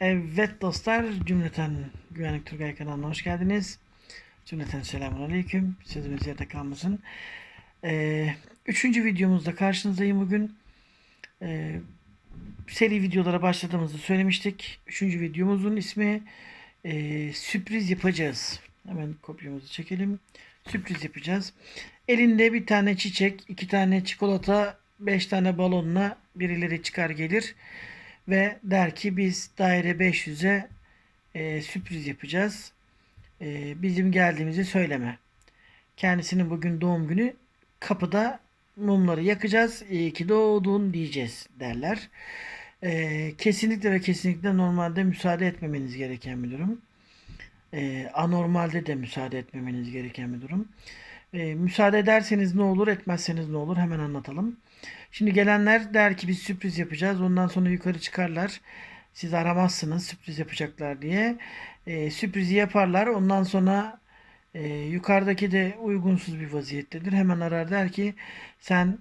Evet dostlar, cümleten Güvenlik Turgay kanalına hoş geldiniz. Cümleten selamun aleyküm. Sözümüz yerde kalmasın. Ee, üçüncü videomuzda karşınızdayım bugün. Ee, seri videolara başladığımızı söylemiştik. Üçüncü videomuzun ismi e, sürpriz yapacağız. Hemen kopyamızı çekelim. Sürpriz yapacağız. Elinde bir tane çiçek, iki tane çikolata, beş tane balonla birileri çıkar gelir ve der ki biz daire 500'e e, sürpriz yapacağız. E, bizim geldiğimizi söyleme. Kendisinin bugün doğum günü kapıda mumları yakacağız. İyi ki doğdun diyeceğiz derler. E, kesinlikle ve kesinlikle normalde müsaade etmemeniz gereken bir durum. E, anormalde de müsaade etmemeniz gereken bir durum. E, müsaade ederseniz ne olur, etmezseniz ne olur hemen anlatalım. Şimdi gelenler der ki biz sürpriz yapacağız. Ondan sonra yukarı çıkarlar. Siz aramazsınız sürpriz yapacaklar diye. E, sürprizi yaparlar. Ondan sonra e, yukarıdaki de uygunsuz bir vaziyettedir. Hemen arar der ki sen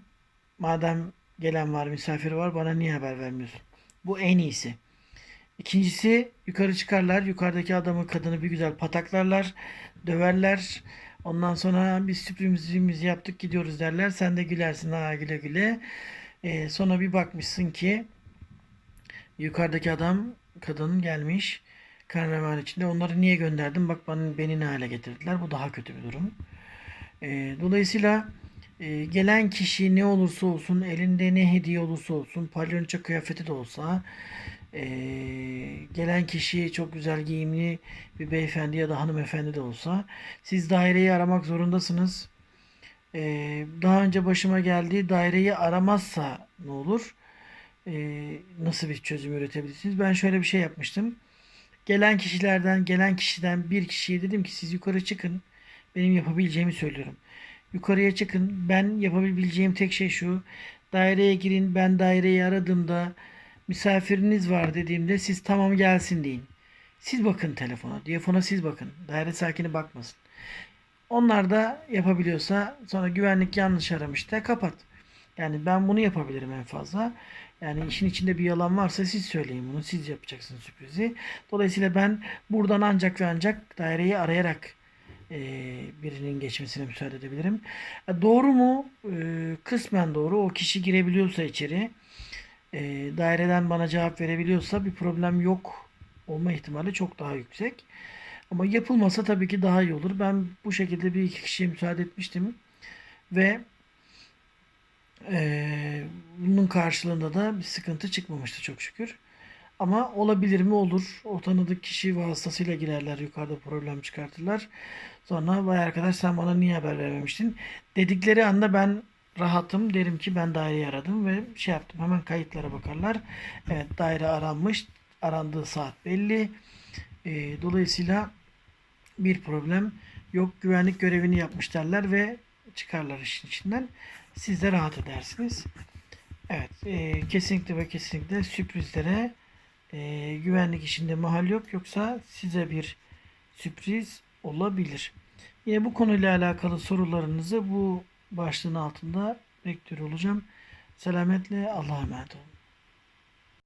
madem gelen var misafir var bana niye haber vermiyorsun? Bu en iyisi. İkincisi yukarı çıkarlar. Yukarıdaki adamı kadını bir güzel pataklarlar. Döverler. Ondan sonra biz sürprizimizi yaptık gidiyoruz derler. Sen de gülersin ha güle güle. Ee, sonra bir bakmışsın ki yukarıdaki adam kadın gelmiş. Karneval içinde. Onları niye gönderdim? Bak bana, beni ne hale getirdiler. Bu daha kötü bir durum. Ee, dolayısıyla e, gelen kişi ne olursa olsun elinde ne hediye olursa olsun palyonça kıyafeti de olsa e, gelen kişi çok güzel giyimli bir beyefendi ya da hanımefendi de olsa siz daireyi aramak zorundasınız. E, daha önce başıma geldiği daireyi aramazsa ne olur? E, nasıl bir çözüm üretebilirsiniz? Ben şöyle bir şey yapmıştım. Gelen kişilerden, gelen kişiden bir kişiye dedim ki siz yukarı çıkın. Benim yapabileceğimi söylüyorum. Yukarıya çıkın. Ben yapabileceğim tek şey şu. Daireye girin. Ben daireyi aradığımda misafiriniz var dediğimde siz tamam gelsin deyin. Siz bakın telefona. Diyafona siz bakın. Daire sakini bakmasın. Onlar da yapabiliyorsa sonra güvenlik yanlış aramış da kapat. Yani ben bunu yapabilirim en fazla. Yani işin içinde bir yalan varsa siz söyleyin bunu. Siz yapacaksınız sürprizi. Dolayısıyla ben buradan ancak ve ancak daireyi arayarak e, birinin geçmesine müsaade edebilirim. E, doğru mu? E, kısmen doğru. O kişi girebiliyorsa içeri e, daireden bana cevap verebiliyorsa bir problem yok olma ihtimali çok daha yüksek. Ama yapılmasa tabii ki daha iyi olur. Ben bu şekilde bir iki kişiye müsaade etmiştim. Ve e, bunun karşılığında da bir sıkıntı çıkmamıştı çok şükür. Ama olabilir mi olur. O tanıdık kişi vasıtasıyla girerler yukarıda problem çıkartırlar. Sonra vay arkadaş sen bana niye haber vermemiştin? Dedikleri anda ben rahatım. Derim ki ben daireyi aradım ve şey yaptım. Hemen kayıtlara bakarlar. Evet daire aranmış. Arandığı saat belli. E, dolayısıyla bir problem yok. Güvenlik görevini yapmış derler ve çıkarlar işin içinden. Siz de rahat edersiniz. Evet. E, kesinlikle ve kesinlikle sürprizlere e, güvenlik işinde mahal yok. Yoksa size bir sürpriz olabilir. Yine bu konuyla alakalı sorularınızı bu başlığın altında bekliyor olacağım. Selametle Allah'a emanet olun.